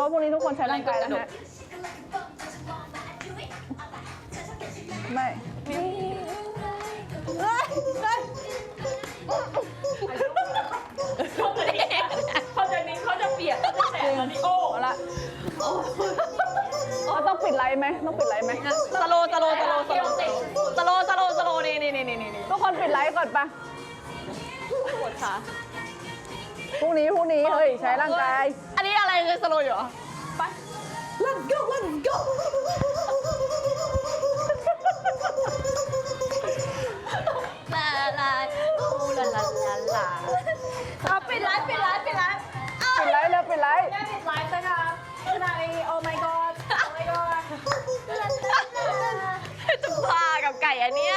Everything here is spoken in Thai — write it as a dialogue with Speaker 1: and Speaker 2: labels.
Speaker 1: ราะพรุ่งนี้ทุกคนใช้ร่างกายแล้วฮะไม่
Speaker 2: เขาจะนี้เขาจะเปลี่ยนเขาจะแสบแล้วนี่โอ้
Speaker 1: เอาละเราต้องปิดไลฟ์ไหมต้องปิดไลฟ์ไหม
Speaker 2: สโลสโลสโลสโลสโลสโลสโลนี่นี่นี่นี่นี่
Speaker 1: ทุกคนปิดไลฟ์ก่อนปะ
Speaker 2: ปวดขา
Speaker 1: พรุ่งนี้พรุ่งนี้เฮ้ยใช้ร่างกาย
Speaker 2: อันนี้อะไรคือสโลอยู่เหรอไป
Speaker 1: Let's go Let's go
Speaker 2: ลาลาอูลาลาลาลาเอาปิดไลฟ์ปิดไลฟ์ปิดไลฟ์อ้าว
Speaker 1: ปิดไลฟ์แล้วปิดไลฟ์
Speaker 2: แม่ปิดไลฟ์นะคะขนาดนี้โอ้ my god โอ้ my god จะพากับไก่อันเนี้ย